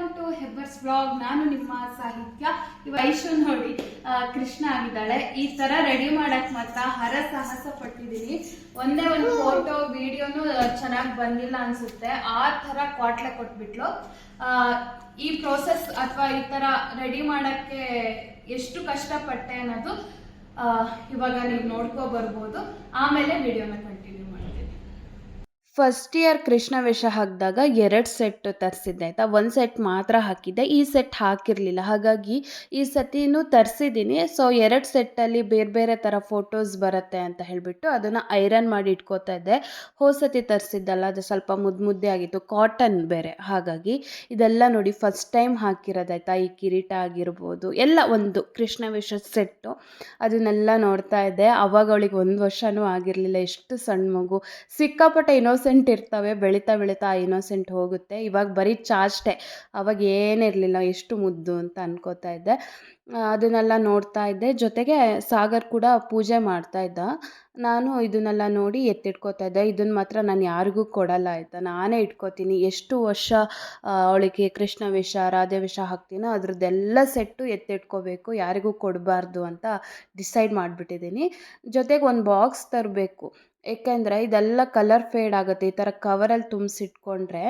Welcome to ಹೆಬ್ಬರ್ಸ್ blog, ನಾನು ನಿಮ್ಮ ಸಾಹಿತ್ಯ. ಇವ ಐಶು ನೋಡಿ ಕೃಷ್ಣ ಆಗಿದ್ದಾಳೆ. ಈ ತರ ರೆಡಿ ಮಾಡಕ್ ಮಾತ್ರ ಹರ ಸಾಹಸ ಪಟ್ಟಿದೀನಿ ಒಂದೇ ಒಂದು ಫೋಟೋ ವಿಡಿಯೋನು ಚೆನ್ನಾಗಿ ಬಂದಿಲ್ಲ ಅನ್ಸುತ್ತೆ. ಆ ತರ ಕ್ವಾಟ್ಲೆ ಕೊಟ್ಬಿಟ್ಲು. ಈ ಪ್ರೋಸೆಸ್ ಅಥವಾ ಈ ತರ ರೆಡಿ ಮಾಡಕ್ಕೆ ಎಷ್ಟು ಕಷ್ಟಪಟ್ಟೆ ಅನ್ನೋದು ಇವಾಗ ನೀವು ನೋಡ್ಕೊ ಬರ್ಬೋದು. ಆಮೇಲೆ ವಿಡಿಯೋನ ಫಸ್ಟ್ ಇಯರ್ ಕೃಷ್ಣ ವೇಷ ಹಾಕಿದಾಗ ಎರಡು ಸೆಟ್ ತರಿಸಿದ್ದೆ ಆಯಿತಾ? ಒಂದು ಸೆಟ್ ಮಾತ್ರ ಹಾಕಿದ್ದೆ. ಈ ಸೆಟ್ ಹಾಕಿರಲಿಲ್ಲ. ಹಾಗಾಗಿ ಈ ಸತಿನೂ ತರಿಸಿದ್ದೀನಿ ಸೊ ಎರಡು ಸೆಟ್ಟಲ್ಲಿ ಬೇರೆ ಬೇರೆ ಥರ ಫೋಟೋಸ್ ಬರುತ್ತೆ ಅಂತ ಹೇಳಿಬಿಟ್ಟು ಅದನ್ನು ಐರನ್ ಮಾಡಿ ಇಟ್ಕೋತಾ ಇದ್ದೆ. ಹೋ ಸತಿ ತರಿಸಿದ್ದಲ್ಲ, ಅದು ಸ್ವಲ್ಪ ಮುದ್ದು ಮುದ್ದೆ ಆಗಿತ್ತು. ಕಾಟನ್ ಬೇರೆ. ಹಾಗಾಗಿ ಇದೆಲ್ಲ ನೋಡಿ ಫಸ್ಟ್ ಟೈಮ್ ಹಾಕಿರೋದಾಯ್ತಾ ಈ ಕಿರೀಟ ಆಗಿರ್ಬೋದು. ಎಲ್ಲ ಒಂದು ಕೃಷ್ಣ ವೇಷ ಸೆಟ್ಟು ಅದನ್ನೆಲ್ಲ ನೋಡ್ತಾ ಇದ್ದೆ. ಅವಾಗ ಅವಳಿಗೆ ಒಂದು ವರ್ಷವೂ ಆಗಿರಲಿಲ್ಲ. ಎಷ್ಟು ಸಣ್ಣ ಮಗು. ಸಿಕ್ಕಾಪಟ್ಟೆ ಇನೋಸೆಂಟ್ ಇರ್ತವೆ, ಬೆಳೀತಾ ಬೆಳೀತಾ ಆ ಇನ್ನೋಸೆಂಟ್ ಹೋಗುತ್ತೆ. ಇವಾಗ ಬರೀ ಚಾಷ್ಟೆ ಅವಾಗ ಏನಿರಲಿಲ್ಲ ಎಷ್ಟು ಮುದ್ದು ಅಂತ ಅನ್ಕೋತಾ ಇದ್ದೆ. ಅದನ್ನೆಲ್ಲ ನೋಡ್ತಾ ಇದ್ದೆ. ಜೊತೆಗೆ ಸಾಗರ್ ಕೂಡ ಪೂಜೆ ಮಾಡ್ತಾ ಇದ್ದ. ನಾನು ಇದನ್ನೆಲ್ಲ ನೋಡಿ ಎತ್ತಿಟ್ಕೋತಾ ಇದ್ದೆ. ಇದನ್ನು ಮಾತ್ರ ನಾನು ಯಾರಿಗೂ ಕೊಡಲ್ಲ ಆಯಿತಾ. ನಾನೇ ಇಟ್ಕೋತೀನಿ. ಎಷ್ಟು ವರ್ಷ ಅವಳಿಗೆ ಕೃಷ್ಣ ವಿಷ, ರಾಧೆ ವಿಷ ಹಾಕ್ತೀನೋ ಅದ್ರದ್ದೆಲ್ಲ ಸೆಟ್ಟು ಎತ್ತಿಟ್ಕೋಬೇಕು. ಯಾರಿಗೂ ಕೊಡಬಾರ್ದು ಅಂತ ಡಿಸೈಡ್ ಮಾಡಿಬಿಟ್ಟಿದ್ದೀನಿ. ಜೊತೆಗೆ ಒಂದು ಬಾಕ್ಸ್ ತರಬೇಕು. ಏಕೆಂದರೆ ಇದೆಲ್ಲ ಕಲರ್ ಫೇಡ್ ಆಗುತ್ತೆ, ಈ ಥರ ಕವರಲ್ಲಿ ತುಂಬಿಸಿಟ್ಕೊಂಡ್ರೆ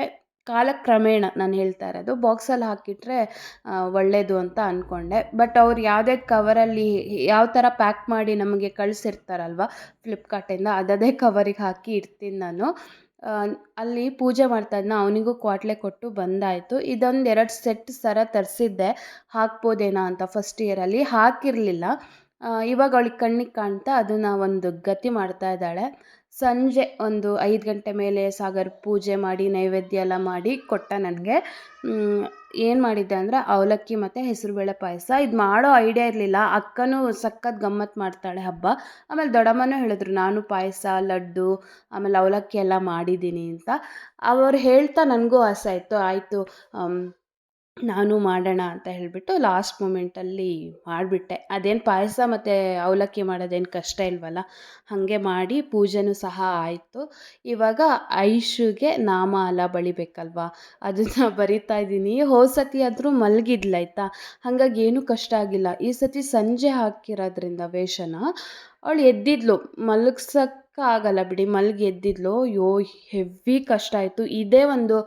ಕಾಲಕ್ರಮೇಣ ನಾನು ಹೇಳ್ತಾ ಇರೋದು ಬಾಕ್ಸಲ್ಲಿ ಹಾಕಿಟ್ರೆ ಒಳ್ಳೆಯದು ಅಂತ ಅಂದ್ಕೊಂಡೆ ಬಟ್ ಅವ್ರು ಯಾವುದೇ ಕವರಲ್ಲಿ ಯಾವ ಥರ ಪ್ಯಾಕ್ ಮಾಡಿ ನಮಗೆ ಕಳಿಸಿರ್ತಾರಲ್ವ ಫ್ಲಿಪ್ಕಾರ್ಟಿಂದ ಅದದೇ ಕವರಿಗೆ ಹಾಕಿ ಇಡ್ತೀನಿ ನಾನು. ಅಲ್ಲಿ ಪೂಜೆ ಮಾಡ್ತಾ ಇದ್ನ ಅವನಿಗೂ ಕ್ವಾಟ್ಲೆ ಕೊಟ್ಟು ಬಂದಾಯಿತು. ಇದೊಂದು ಎರಡು ಸೆಟ್ ಸರ ತರಿಸಿದ್ದೆ. ಹಾಕ್ಬೋದೇನಾ ಅಂತ ಫಸ್ಟ್ ಇಯರಲ್ಲಿ ಹಾಕಿರಲಿಲ್ಲ. ಇವಾಗ ಅವಳಿಗೆ ಕಣ್ಣಿಗೆ ಕಾಣ್ತಾ ಅದನ್ನು ಒಂದು ಗತಿ ಮಾಡ್ತಾ ಇದ್ದಾಳೆ. ಸಂಜೆ ಒಂದು ಐದು ಗಂಟೆ ಮೇಲೆ ಸಾಗರ್ ಪೂಜೆ ಮಾಡಿ, ನೈವೇದ್ಯ ಎಲ್ಲ ಮಾಡಿ ಕೊಟ್ಟ ನನಗೆ. ಏನು ಮಾಡಿದ್ದೆ ಅಂದರೆ ಅವಲಕ್ಕಿ ಮತ್ತು ಹೆಸರುಬೇಳೆ ಪಾಯಸ. ಇದು ಮಾಡೋ ಐಡಿಯಾ ಇರಲಿಲ್ಲ. ಅಕ್ಕನೂ ಸಖತ್ ಗಮ್ಮತ್ತು ಮಾಡ್ತಾಳೆ ಹಬ್ಬ. ಆಮೇಲೆ ದೊಡ್ಡಮ್ಮನೂ ಹೇಳಿದ್ರು, ನಾನು ಪಾಯಸ, ಲಡ್ಡು, ಆಮೇಲೆ ಅವಲಕ್ಕಿ ಎಲ್ಲ ಮಾಡಿದ್ದೀನಿ ಅಂತ. ಅವ್ರು ಹೇಳ್ತಾ ನನಗೂ ಆಸೆ ಆಯಿತು. ಆಯಿತು ನಾನು ಮಾಡೋಣ ಅಂತ ಹೇಳಿಬಿಟ್ಟು ಲಾಸ್ಟ್ ಮೂಮೆಂಟಲ್ಲಿ ಮಾಡಿಬಿಟ್ಟೆ. ಅದೇನು ಪಾಯಸ ಮತ್ತು ಅವಲಕ್ಕಿ ಮಾಡೋದೇನು ಕಷ್ಟ ಇಲ್ವಲ್ಲ, ಹಾಗೆ ಮಾಡಿ ಪೂಜೆನೂ ಸಹ ಆಯಿತು. ಇವಾಗ ಐಶುಗೆ ನಾಮ ಅಲ ಬಳಿಬೇಕಲ್ವಾ? ಅದನ್ನು ಬರಿತಾ ಇದ್ದೀನಿ. ಹೋದ ಸತಿ ಆದರೂ ಮಲಗಿದ್ಲಾಯ್ತಾ ಹಾಗಾಗಿ ಏನೂ ಕಷ್ಟ ಆಗಿಲ್ಲ. ಈ ಸತಿ ಸಂಜೆ ಹಾಕಿರೋದ್ರಿಂದ ವೇಷನ ಅವಳು ಎದ್ದಿದ್ಲು. ಮಲಗ್ಸೋಕ್ಕೆ ಆಗಲ್ಲ ಬಿಡಿ, ಮಲಗಿ ಎದ್ದಿದ್ಲು. ಅಯ್ಯೋ, ಹೆವಿ ಕಷ್ಟ ಆಯಿತು. ಇದೇ ಒಂದು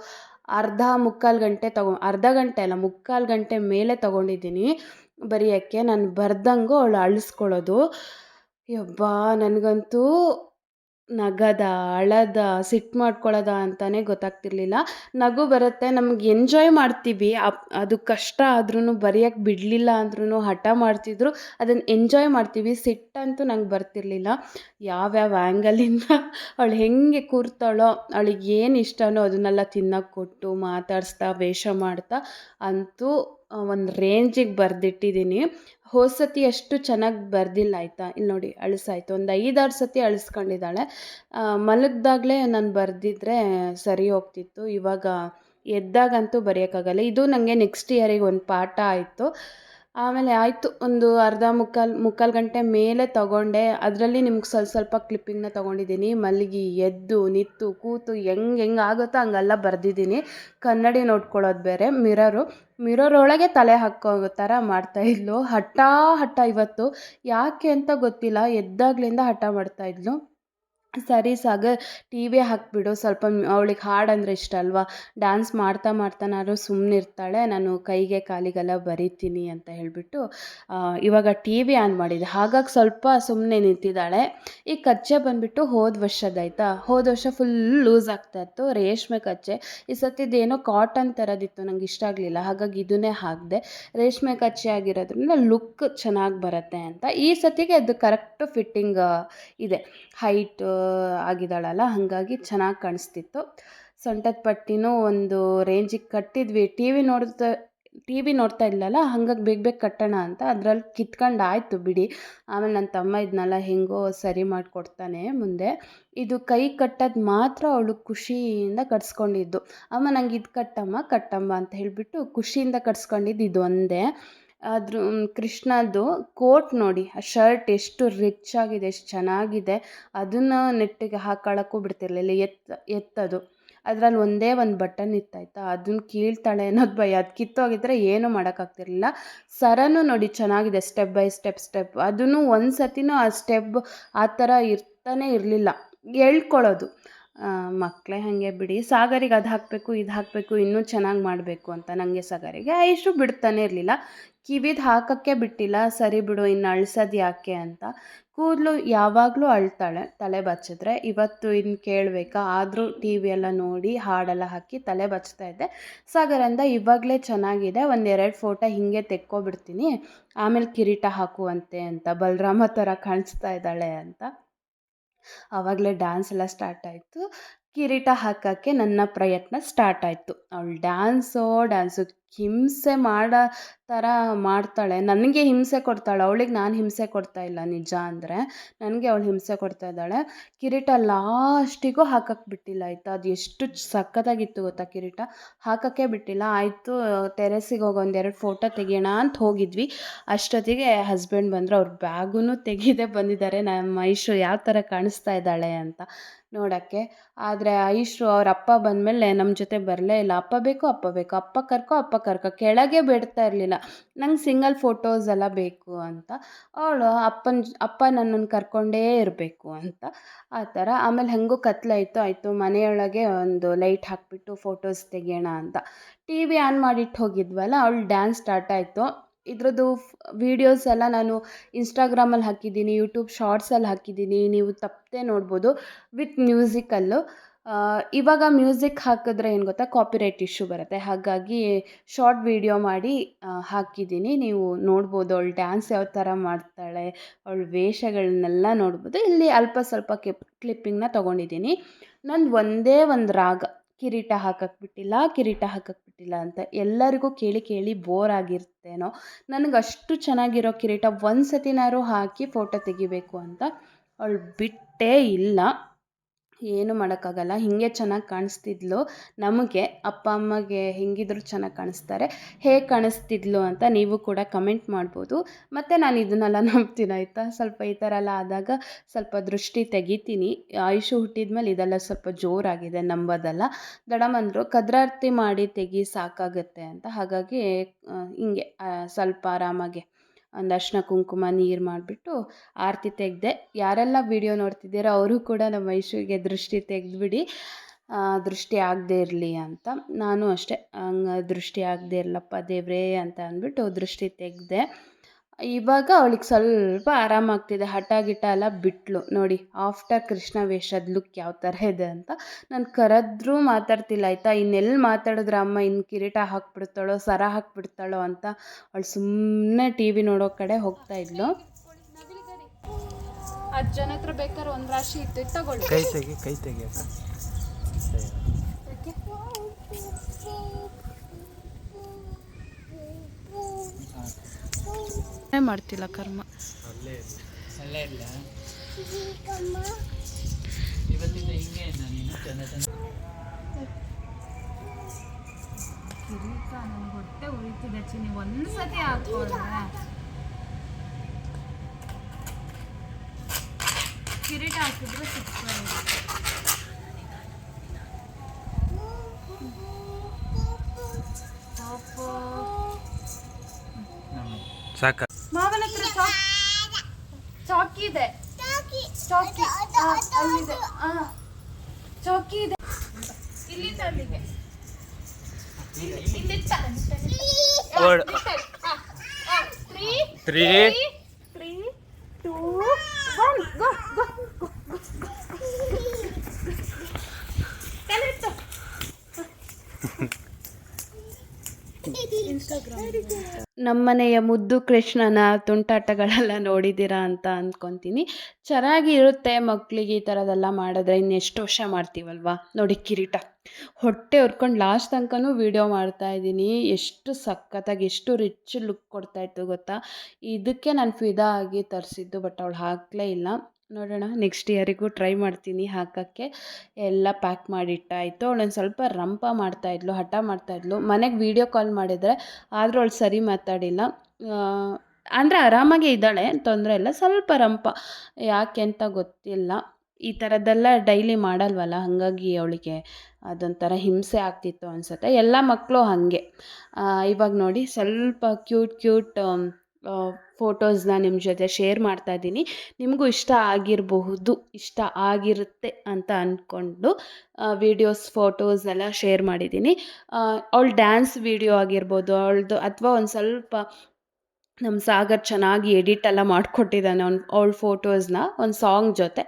ಅರ್ಧ ಮುಕ್ಕಾಲು ಗಂಟೆ ತಗೊ, ಅರ್ಧ ಗಂಟೆ ಅಲ್ಲ, ಮುಕ್ಕಾಲು ಗಂಟೆ ಮೇಲೆ ತಗೊಂಡಿದ್ದೀನಿ. ಬರೆಯೋಕ್ಕೆ ನಾನು ಬರ್ದಂಗೂ ಅವಳು ಅಳಿಸ್ಕೊಳ್ಳೋದು. ಯಬ್ಬಾ, ನನಗಂತೂ ನಗದ, ಅಳದ ಸಿಟ್ಟು ಮಾಡ್ಕೊಳ್ಳೋದ ಅಂತಲೇ ಗೊತ್ತಾಗ್ತಿರ್ಲಿಲ್ಲ. ನಗು ಬರುತ್ತೆ, ನಮ್ಗೆ ಎಂಜಾಯ್ ಮಾಡ್ತೀವಿ. ಅದು ಕಷ್ಟ ಆದ್ರೂ ಬರೆಯೋಕ್ಕೆ ಬಿಡಲಿಲ್ಲ ಅಂದ್ರೂ ಹಠ ಮಾಡ್ತಿದ್ರು. ಅದನ್ನು ಎಂಜಾಯ್ ಮಾಡ್ತೀವಿ. ಸಿಟ್ಟಂತೂ ನಂಗೆ ಬರ್ತಿರ್ಲಿಲ್ಲ. ಯಾವ್ಯಾವ ಆ್ಯಂಗಲಿಂದ ಅವಳು ಹೆಂಗೆ ಕೂರ್ತಾಳೋ, ಅವಳಿಗೆ ಏನು ಇಷ್ಟನೋ ಅದನ್ನೆಲ್ಲ ತಿನ್ನೋಕ್ಕೆ ಕೊಟ್ಟು ಮಾತಾಡಿಸ್ತಾ, ವೇಷ ಮಾಡ್ತಾ ಅಂತೂ ಒಂದು ರೇಂಜಿಗೆ ಬರೆದಿಟ್ಟಿದ್ದೀನಿ ಹೋದ ಸತಿ ಅಷ್ಟು ಚೆನ್ನಾಗಿ ಬರೆದಿಲ್ಲ ಆಯಿತಾ? ಇಲ್ಲಿ ನೋಡಿ, ಅಳಿಸಾಯ್ತು. ಒಂದು ಐದಾರು ಸತಿ ಅಳಿಸ್ಕೊಂಡಿದ್ದಾಳೆ. ಮಲಗ್ದಾಗಲೇ ನಾನು ಬರೆದಿದ್ರೆ ಸರಿ ಹೋಗ್ತಿತ್ತು. ಇವಾಗ ಎದ್ದಾಗಂತೂ ಬರೆಯೋಕ್ಕಾಗಲ್ಲ. ಇದು ನನಗೆ ನೆಕ್ಸ್ಟ್ ಇಯರಿಗೆ ಒಂದು ಪಾಠ ಆಯಿತು. ಆಮೇಲೆ ಆಯಿತು, ಒಂದು ಅರ್ಧ ಮುಕ್ಕಾಲು ಮುಕ್ಕಾಲು ಗಂಟೆ ಮೇಲೆ ತಗೊಂಡೆ. ಅದರಲ್ಲಿ ನಿಮ್ಗೆ ಸ್ವಲ್ಪ ಸ್ವಲ್ಪ ಕ್ಲಿಪ್ಪಿಂಗ್ನ ತೊಗೊಂಡಿದ್ದೀನಿ. ಮಲಗಿ, ಎದ್ದು, ನಿಂತು, ಕೂತು, ಹೆಂಗೆ ಹೆಂಗೆ ಆಗುತ್ತೋ ಹಂಗೆಲ್ಲ ಬರೆದಿದ್ದೀನಿ. ಕನ್ನಡಿ ನೋಡ್ಕೊಳ್ಳೋದು ಬೇರೆ. ಮಿರರು, ಮಿರರ್ ಒಳಗೆ ತಲೆ ಹಾಕೋ ಥರ ಮಾಡ್ತಾಯಿದ್ಲು ಹಠ ಹಠ ಇವತ್ತು. ಯಾಕೆ ಅಂತ ಗೊತ್ತಿಲ್ಲ. ಎದ್ದಾಗ್ಲಿಂದ ಹಠ ಮಾಡ್ತಾಯಿದ್ಲು ಸರಿ ಸಾಗರ್ ಟಿ ವಿ ಹಾಕಿಬಿಡು. ಸ್ವಲ್ಪ ಅವಳಿಗೆ ಅಂದರೆ ಇಷ್ಟ ಅಲ್ವಾ? ಡ್ಯಾನ್ಸ್ ಮಾಡ್ತಾ ಮಾಡ್ತಾನಾದ್ರೂ ಸುಮ್ಮನಿರ್ತಾಳೆ ನಾನು ಕೈಗೆ ಕಾಲಿಗೆಲ್ಲ ಬರಿತೀನಿ ಅಂತ ಹೇಳಿಬಿಟ್ಟು ಇವಾಗ ಟಿ ವಿ ಆನ್ ಮಾಡಿದೆ. ಹಾಗಾಗಿ ಸ್ವಲ್ಪ ಸುಮ್ಮನೆ ನಿಂತಿದ್ದಾಳೆ. ಈ ಕಚ್ಚೆ ಬಂದುಬಿಟ್ಟು ಹೋದ ವರ್ಷದಾಯ್ತಾ ಹೋದ ವರ್ಷ ಫುಲ್ ಲೂಸ್ ಆಗ್ತಾ ಇತ್ತು. ರೇಷ್ಮೆ ಕಚ್ಚೆ. ಈ ಸತಿದೇನೋ ಕಾಟನ್ ಥರದಿತ್ತು ನಂಗೆ ಇಷ್ಟ ಆಗಲಿಲ್ಲ. ಹಾಗಾಗಿ ಇದನ್ನೇ ಹಾಕಿದೆ. ರೇಷ್ಮೆ ಕಚ್ಚೆ ಆಗಿರೋದ್ರಿಂದ ಲುಕ್ ಚೆನ್ನಾಗಿ ಬರುತ್ತೆ ಅಂತ. ಈ ಸತಿಗೆ ಅದು ಕರೆಕ್ಟ್ ಫಿಟ್ಟಿಂಗ್ ಇದೆ. ಹೈಟ್ ಆಗಿದ್ದಾಳಲ್ಲ, ಹಾಗಾಗಿ ಚೆನ್ನಾಗಿ ಕಾಣಿಸ್ತಿತ್ತು. ಸೊಂಟದ ಪಟ್ಟಿನೂ ಒಂದು ರೇಂಜಿಗೆ ಕಟ್ಟಿದ್ವಿ. ಟಿ ವಿ ನೋಡ್ತಾ ಟಿ ವಿ ನೋಡ್ತಾ ಇದ್ಲಲ್ಲ, ಹಂಗಾಗಿ ಬೇಗ ಬೇಗ ಕಟ್ಟೋಣ ಅಂತ ಅದ್ರಲ್ಲಿ ಕಿತ್ಕೊಂಡು ಆಯಿತು ಬಿಡಿ. ಆಮೇಲೆ ನನ್ನ ತಮ್ಮ ಇದನ್ನೆಲ್ಲ ಹೆಂಗೋ ಸರಿ ಮಾಡಿಕೊಡ್ತಾನೆ ಮುಂದೆ. ಇದು ಕೈ ಕಟ್ಟೋದು ಮಾತ್ರ ಅವಳು ಖುಷಿಯಿಂದ ಕಟ್ಸ್ಕೊಂಡಿದ್ದು. ಅಮ್ಮ ನಂಗೆ ಇದು ಕಟ್ಟಮ್ಮ ಕಟ್ಟಮ್ಮ ಅಂತ ಹೇಳಿಬಿಟ್ಟು ಖುಷಿಯಿಂದ ಕಟ್ಸ್ಕೊಂಡಿದ್ದು ಇದು ಒಂದೇ. ಅದ್ರ ಕೃಷ್ಣದ್ದು ಕೋಟ್ ನೋಡಿ, ಆ ಶರ್ಟ್ ಎಷ್ಟು ರಿಚ್ ಆಗಿದೆ, ಎಷ್ಟು ಚೆನ್ನಾಗಿದೆ, ಅದನ್ನು ನೆಟ್ಟಿಗೆ ಹಾಕೊಳ್ಳೋಕ್ಕೂ ಬಿಡ್ತಿರ್ಲಿಲ್ಲ ಎತ್ತು ಎತ್ತದು. ಅದರಲ್ಲಿ ಒಂದೇ ಒಂದು ಬಟನ್ ಇತ್ತಾಯ್ತಾ ಅದನ್ನ ಕೀಳ್ತಾಳೆ ಅನ್ನೋದು ಭಯ. ಅದು ಕಿತ್ತೋಗಿದ್ರೆ ಏನೂ ಮಾಡೋಕ್ಕಾಗ್ತಿರ್ಲಿಲ್ಲ. ಸರನೂ ನೋಡಿ ಚೆನ್ನಾಗಿದೆ ಸ್ಟೆಪ್ ಬೈ ಸ್ಟೆಪ್ ಸ್ಟೆಪ್ ಅದನ್ನು ಒಂದು ಸತಿನೂ ಆ ಸ್ಟೆಪ್ ಆ ಥರ ಇರ್ತಾನೆ ಇರಲಿಲ್ಲ. ಎಳ್ಕೊಳ್ಳೋದು ಮಕ್ಕಳೇ ಹಾಗೆ ಬಿಡಿ, ಸಾಗರಿಗೆ ಅದು ಹಾಕಬೇಕು, ಇದು ಹಾಕಬೇಕು, ಇನ್ನೂ ಚೆನ್ನಾಗಿ ಮಾಡಬೇಕು ಅಂತ ನನಗೆ ಸಾಗರಿಗೆ. ಇಷ್ಟು ಬಿಡ್ತಾನೆ ಇರಲಿಲ್ಲ. ಕಿವಿದು ಹಾಕಕ್ಕೆ ಬಿಟ್ಟಿಲ್ಲ, ಸರಿ ಬಿಡು, ಇನ್ನು ಅಳ್ಸೋದು ಯಾಕೆ ಅಂತ. ಕೂದಲು ಯಾವಾಗಲೂ ಅಳ್ತಾಳೆ, ತಲೆ ಬಚ್ಚಿದ್ರೆ. ಇವತ್ತು ಇನ್ನು ಕೇಳಬೇಕಾ? ಆದರೂ ಟಿ ವಿ ಎಲ್ಲ ನೋಡಿ ಹಾಡೆಲ್ಲ ಹಾಕಿ ತಲೆ ಬಚ್ತಾ ಇದ್ದೆ ಸಾಗರಂದ ಇವಾಗಲೇ ಚೆನ್ನಾಗಿದೆ ಒಂದು ಎರಡು ಫೋಟೋ ಹೀಗೆ ತೆಕ್ಕೊಬಿಡ್ತೀನಿ. ಆಮೇಲೆ ಕಿರೀಟ ಹಾಕುವಂತೆ ಅಂತ, ಬಲರಾಮ ಥರ ಕಾಣಿಸ್ತಾ ಇದ್ದಾಳೆ ಅಂತ. ಆವಾಗಲೇ ಡ್ಯಾನ್ಸ್ ಎಲ್ಲ ಸ್ಟಾರ್ಟ್ ಆಯಿತು. ಕಿರೀಟ ಹಾಕೋಕ್ಕೆ ನನ್ನ ಪ್ರಯತ್ನ ಸ್ಟಾರ್ಟ್ ಆಯಿತು. ಅವಳು ಡ್ಯಾನ್ಸೋ ಡ್ಯಾನ್ಸು ಹಿಂಸೆ ಮಾಡೋ ಥರ ಮಾಡ್ತಾಳೆ. ನನಗೆ ಹಿಂಸೆ ಕೊಡ್ತಾಳೆ. ಅವಳಿಗೆ ನಾನು ಹಿಂಸೆ ಕೊಡ್ತಾ ಇಲ್ಲ ನಿಜ ಅಂದರೆ. ನನಗೆ ಅವಳು ಹಿಂಸೆ ಕೊಡ್ತಾ ಇದ್ದಾಳೆ. ಕಿರೀಟ ಲಾಸ್ಟಿಗೂ ಹಾಕಕ್ಕೆ ಬಿಟ್ಟಿಲ್ಲ ಆಯಿತಾ? ಅದು ಎಷ್ಟು ಸಖತ್ತಾಗಿತ್ತು ಗೊತ್ತಾ ಕಿರೀಟ? ಹಾಕೋಕ್ಕೆ ಬಿಟ್ಟಿಲ್ಲ. ಆಯಿತು ಟೆರೆಸಿಗೆ ಹೋಗಿ ಒಂದೆರಡು ಫೋಟೋ ತೆಗಿಯೋಣ ಅಂತ ಹೋಗಿದ್ವಿ. ಅಷ್ಟೊತ್ತಿಗೆ ಹಸ್ಬೆಂಡ್ ಬಂದರು. ಅವ್ರ ಬ್ಯಾಗೂ ತೆಗೆದೇ ಬಂದಿದ್ದಾರೆ. ನಮ್ಮ ಮೈಶು ಯಾವ ಥರ ಕಾಣಿಸ್ತಾ ಇದ್ದಾಳೆ ಅಂತ. ನೋಡೋಕ್ಕೆ. ಆದರೆ ಐಶ್ರು ಅವ್ರ ಅಪ್ಪ ಬಂದಮೇಲೆ ನಮ್ಮ ಜೊತೆ ಬರಲೇ ಇಲ್ಲ. ಅಪ್ಪ ಬೇಕು ಅಪ್ಪ ಬೇಕು. ಅಪ್ಪ ಕರ್ಕೊ ಅಪ್ಪ ಕರ್ಕೊ. ಕೆಳಗೆ ಬಿಡ್ತಾ ಇರಲಿಲ್ಲ. ನಂಗೆ ಸಿಂಗಲ್ ಫೋಟೋಸ್ ಎಲ್ಲ ಬೇಕು ಅಂತ. ಅವಳು ಅಪ್ಪನ, ಅಪ್ಪ ನನ್ನನ್ನು ಕರ್ಕೊಂಡೇ ಇರಬೇಕು ಅಂತ. ಆ ಥರ. ಆಮೇಲೆ ಹೆಂಗೂ ಕತ್ಲಾಯಿತು ಆಯಿತು, ಮನೆಯೊಳಗೆ ಒಂದು ಲೈಟ್ ಹಾಕಿಬಿಟ್ಟು ಫೋಟೋಸ್ ತೆಗೆಯೋಣ ಅಂತ. ಟಿ ವಿ ಆನ್ ಮಾಡಿಟ್ಟು ಹೋಗಿದ್ವಲ್ಲ, ಅವಳು ಡ್ಯಾನ್ಸ್ ಸ್ಟಾರ್ಟ್ ಆಯಿತು. ಇದ್ರದ್ದು ವೀಡಿಯೋಸ್ ಎಲ್ಲ ನಾನು ಇನ್ಸ್ಟಾಗ್ರಾಮಲ್ಲಿ ಹಾಕಿದ್ದೀನಿ ಯೂಟ್ಯೂಬ್ ಶಾರ್ಟ್ಸಲ್ಲಿ ಹಾಕಿದ್ದೀನಿ, ನೀವು ತಪ್ಪದೆ ನೋಡ್ಬೋದು ವಿತ್ ಮ್ಯೂಸಿಕಲ್ಲು ಇವಾಗ ಮ್ಯೂಸಿಕ್ ಹಾಕಿದ್ರೆ ಏನು ಗೊತ್ತಾ ಕಾಪಿರೈಟ್ ಇಶ್ಯೂ ಬರುತ್ತೆ. ಹಾಗಾಗಿ ಶಾರ್ಟ್ ವೀಡಿಯೋ ಮಾಡಿ ಹಾಕಿದ್ದೀನಿ. ನೀವು ನೋಡ್ಬೋದು ಅವಳು ಡ್ಯಾನ್ಸ್ ಯಾವ ಥರ ಮಾಡ್ತಾಳೆ, ಅವಳು ವೇಷಗಳನ್ನೆಲ್ಲ ನೋಡ್ಬೋದು. ಇಲ್ಲಿ ಅಲ್ಪ ಸ್ವಲ್ಪ ಕ್ಲಿಪ್ ಕ್ಲಿಪ್ಪಿಂಗ್ನ ತೊಗೊಂಡಿದ್ದೀನಿ. ನಂದು ಒಂದೇ ಒಂದು ರಾಗ, ಕಿರೀಟ ಹಾಕಕ್ಕೆ ಬಿಟ್ಟಿಲ್ಲ, ಕಿರೀಟ ಹಾಕಕ್ಕೆ ಬಿಟ್ಟಿಲ್ಲ ಅಂತ ಎಲ್ಲರಿಗೂ ಕೇಳಿ ಕೇಳಿ ಬೋರ್ ಆಗಿರ್ತೇನೋ ನನಗೆ ಅಷ್ಟು ಚೆನ್ನಾಗಿರೋ ಕಿರೀಟ ಒಂದು ಸತಿನಾದ್ರು ಹಾಕಿ ಫೋಟೋ ತೆಗಿಬೇಕು ಅಂತ ಅವಳು ಬಿಟ್ಟೇ ಇಲ್ಲ. ಏನು ಮಾಡೋಕ್ಕಾಗಲ್ಲ. ಹೀಗೆ ಚೆನ್ನಾಗಿ ಕಾಣಿಸ್ತಿದ್ಲು. ನಮಗೆ ಅಪ್ಪ, ಅಮ್ಮಗೆ ಹೆಂಗಿದ್ರು ಚೆನ್ನಾಗಿ ಕಾಣಿಸ್ತಾರೆ. ಹೇಗೆ ಕಾಣಿಸ್ತಿದ್ಲು ಅಂತ ನೀವು ಕೂಡ ಕಮೆಂಟ್ ಮಾಡ್ಬೋದು. ಮತ್ತು ನಾನು ಇದನ್ನೆಲ್ಲ ನಂಬ್ತೀನಿ, ಆಯಿತಾ? ಸ್ವಲ್ಪ ಈ ಥರ ಎಲ್ಲ ಆದಾಗ ಸ್ವಲ್ಪ ದೃಷ್ಟಿ ತೆಗಿತೀನಿ. ಹುಟ್ಟಿದ ಮೇಲೆ ಇದೆಲ್ಲ ಸ್ವಲ್ಪ ಜೋರಾಗಿದೆ ನಂಬೋದಲ್ಲ. ದಡಮಂದರು ಕದ್ರಾರ್ತಿ ಮಾಡಿ ತೆಗಿ ಸಾಕಾಗುತ್ತೆ ಅಂತ. ಹಾಗಾಗಿ ಹಿಂಗೆ ಸ್ವಲ್ಪ ಆರಾಮಾಗಿ ಒಂದು ಅರಿಶಿನ ಕುಂಕುಮ ನೀರು ಮಾಡಿಬಿಟ್ಟು ಆರತಿ ತೆಗೆದೆ, ಯಾರೆಲ್ಲ ವಿಡಿಯೋ ನೋಡ್ತಿದ್ದೀರೋ ಅವರು ಕೂಡ ನಮ್ಮ ಮೈಸೂರಿಗೆ ದೃಷ್ಟಿ ತೆಗೆದುಬಿಡಿ. ದೃಷ್ಟಿ ಆಗದೆ ಇರಲಿ ಅಂತ. ನಾನು ಅಷ್ಟೇ, ಹಂಗೆ ದೃಷ್ಟಿ ಆಗದೆ ಇರಲಪ್ಪ ದೇವರೇ ಅಂತ ಅಂದ್ಬಿಟ್ಟು ದೃಷ್ಟಿ ತೆಗೆದೆ. ಇವಾಗ ಅವಳಿಗೆ ಸ್ವಲ್ಪ ಆರಾಮಾಗ್ತಿದೆ. ಹಠ ಗಿಟ ಎಲ್ಲ ಬಿಟ್ಲು. ನೋಡಿ ಆಫ್ಟರ್ ಕೃಷ್ಣ ವೇಷದ ಲುಕ್ ಯಾವ ಥರ ಇದೆ ಅಂತ. ನಾನು ಕರೆದ್ರೂ ಮಾತಾಡ್ತಿಲ್ಲ ಆಯಿತಾ? ಇನ್ನೆಲ್ಲಿ ಮಾತಾಡಿದ್ರೆ ಅಮ್ಮ ಇನ್ನು ಕಿರೀಟ ಹಾಕ್ಬಿಡ್ತಾಳೋ ಸರ ಹಾಕ್ಬಿಡ್ತಾಳೋ ಅಂತ ಅವಳು ಸುಮ್ಮನೆ ಟಿ ವಿ ನೋಡೋ ಕಡೆ ಹೋಗ್ತಾ ಇದ್ಲು. ಹತ್ತು ಜನ ಹತ್ರ ಬೇಕಾದ್ರೆ ಒಂದು ರಾಶಿ ಇತ್ತು ತಗೊಳ್ಳಿ. ಕೈ ತೆಗಿ ಕೈ ತೆಗಿ ಅಕ್ಕ. ಮಾಡ್ತಿಲ್ಲ ಕರ್ಮ. ಅಲ್ಲೇ ಅಲ್ಲೇ ಇಲ್ಲ. ಇವತ್ತಿಂದ ಹಿಂಗೆ ನೀನು? ಚೆನ್ನ ಚೆನ್ನ ಕಿರೀಟ ನನಗೆ ಹೊಟ್ಟೆ ಉರಿತಿದೆ ಚಿನ್ನಿ ಒಂದ್ಸತಿ ಹಾಕೊಂಡ್ರೆ ಕಿರೀಟ ಹಾಕಿದ್ರೆ ಸಿಕ್ತಾರೆ ಚಾಕಿ ಇದೆ ಚಾಕಿ ಆ, ಅಲ್ಲಿದೆ ಆ, ಚಾಕಿ ಇದೆ ಇಲ್ಲಿಂದ ಅಲ್ಲಿಗೆ ಇಲ್ಲಿಂದ ಓಡ್. Three three three two one go go go ಕಲಿತು ನಮ್ಮನೆಯ ಮುದ್ದು ಕೃಷ್ಣನ ತುಂಟಾಟಗಳೆಲ್ಲ ನೋಡಿದ್ದೀರಾ ಅಂತ ಅಂದ್ಕೊತೀನಿ ಚೆನ್ನಾಗಿ ಇರುತ್ತೆ ಮಕ್ಕಳಿಗೆ ಈ ಥರದೆಲ್ಲ ಮಾಡಿದ್ರೆ ಇನ್ನೆಷ್ಟು ವರ್ಷ ಮಾಡ್ತೀವಲ್ವಾ? ನೋಡಿ ಕಿರೀಟ. ಹೊಟ್ಟೆ ಹೊರ್ಕೊಂಡು ಲಾಸ್ಟ್ ತನಕನೂ ವೀಡಿಯೋ ಮಾಡ್ತಾ ಇದ್ದೀನಿ. ಎಷ್ಟು ಸಖತ್ತಾಗಿ, ಎಷ್ಟು ರಿಚ್ ಲುಕ್ ಕೊಡ್ತಾಯಿತ್ತು ಗೊತ್ತಾ? ಇದಕ್ಕೆ ನಾನು ಫಿದಾ ಆಗಿ ತರಿಸಿದ್ದು ಬಟ್ ಅವಳು ಹಾಕಲೇ ಇಲ್ಲ. ನೋಡೋಣ ನೆಕ್ಸ್ಟ್ ಇಯರಿಗೂ ಟ್ರೈ ಮಾಡ್ತೀನಿ ಹಾಕೋಕ್ಕೆ. ಎಲ್ಲ ಪ್ಯಾಕ್ ಮಾಡಿಟ್ಟಾಯಿತು. ಅವಳೊಂದು ಸ್ವಲ್ಪ ರಂಪ ಮಾಡ್ತಾಯಿದ್ಲು ಹಠ ಮಾಡ್ತಾಯಿದ್ಲು ಮನೆಗೆ ವೀಡಿಯೋ ಕಾಲ್ ಮಾಡಿದರೆ ಆದರೂ ಅವಳು ಸರಿ ಮಾತಾಡಿಲ್ಲ. ಅಂದರೆ ಆರಾಮಾಗೆ ಇದ್ದಾಳೆ, ತೊಂದರೆ ಇಲ್ಲ. ಸ್ವಲ್ಪ ರಂಪ. ಯಾಕೆ ಅಂತ ಗೊತ್ತಿಲ್ಲ. ಈ ಥರದ್ದೆಲ್ಲ ಡೈಲಿ ಮಾಡಲ್ವಲ್ಲ, ಹಾಗಾಗಿ ಅವಳಿಗೆ ಅದೊಂಥರ ಹಿಂಸೆ ಆಗ್ತಿತ್ತು ಅನಿಸುತ್ತೆ. ಎಲ್ಲ ಮಕ್ಕಳು ಹಾಗೆ. ಇವಾಗ ನೋಡಿ ಸ್ವಲ್ಪ ಕ್ಯೂಟ್ ಕ್ಯೂಟ್ ಫೋಟೋಸ್ನ ನಿಮ್ಮ ಜೊತೆ ಶೇರ್ ಮಾಡ್ತಾ ಇದ್ದೀನಿ. ನಿಮಗೂ ಇಷ್ಟ ಆಗಿರಬಹುದು, ಇಷ್ಟ ಆಗಿರುತ್ತೆ ಅಂತ ಅಂದ್ಕೊಂಡು ವೀಡಿಯೋಸ್ ಫೋಟೋಸ್ ಎಲ್ಲ ಶೇರ್ ಮಾಡಿದ್ದೀನಿ. ಅವಳ ಡ್ಯಾನ್ಸ್ ವೀಡಿಯೋ ಆಗಿರ್ಬೋದು, ಅವಳದು, ಅಥವಾ ಒಂದು ಸ್ವಲ್ಪ ನಮ್ಮ ಸಾಗರ್ ಚೆನ್ನಾಗಿ ಎಡಿಟ್ ಎಲ್ಲ ಮಾಡಿಕೊಟ್ಟಿದ್ದಾನೆ ಅವ್ನು, ಅವಳ ಫೋಟೋಸ್ನ, ಒಂದು ಸಾಂಗ್ ಜೊತೆ.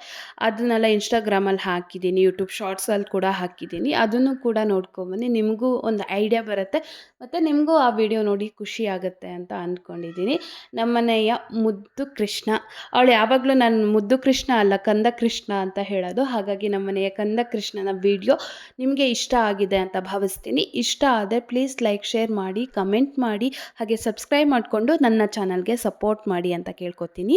ಅದನ್ನೆಲ್ಲ ಇನ್ಸ್ಟಾಗ್ರಾಮಲ್ಲಿ ಹಾಕಿದ್ದೀನಿ, ಯೂಟ್ಯೂಬ್ ಶಾರ್ಟ್ಸಲ್ಲಿ ಕೂಡ ಹಾಕಿದ್ದೀನಿ. ಅದನ್ನು ಕೂಡ ನೋಡ್ಕೊಂಬನ್ನಿ ನಿಮಗೂ ಒಂದು ಐಡಿಯಾ ಬರುತ್ತೆ. ಮತ್ತು ನಿಮಗೂ ಆ ವಿಡಿಯೋ ನೋಡಿ ಖುಷಿ ಆಗುತ್ತೆ ಅಂತ ಅಂದ್ಕೊಂಡಿದ್ದೀನಿ ನಮ್ಮನೆಯ ಮುದ್ದು ಕೃಷ್ಣ. ಅವಳು ಯಾವಾಗಲೂ ನಾನು ಮುದ್ದು ಕೃಷ್ಣ ಅಲ್ಲ, ಕಂದ ಕೃಷ್ಣ ಅಂತ ಹೇಳೋದು. ಹಾಗಾಗಿ ನಮ್ಮನೆಯ ಕಂದ ಕೃಷ್ಣನ ವಿಡಿಯೋ ನಿಮಗೆ ಇಷ್ಟ ಆಗಿದೆ ಅಂತ ಭಾವಿಸ್ತೀನಿ. ಇಷ್ಟ ಆದರೆ ಪ್ಲೀಸ್ ಲೈಕ್, ಶೇರ್ ಮಾಡಿ, ಕಮೆಂಟ್ ಮಾಡಿ. ಹಾಗೆ ಸಬ್ಸ್ಕ್ರೈಬ್ ಮಾಡಿಕೊಂಡು ನನ್ನ ಚಾನಲ್ಗೆ ಸಪೋರ್ಟ್ ಮಾಡಿ ಅಂತ ಕೇಳ್ಕೊತೀನಿ.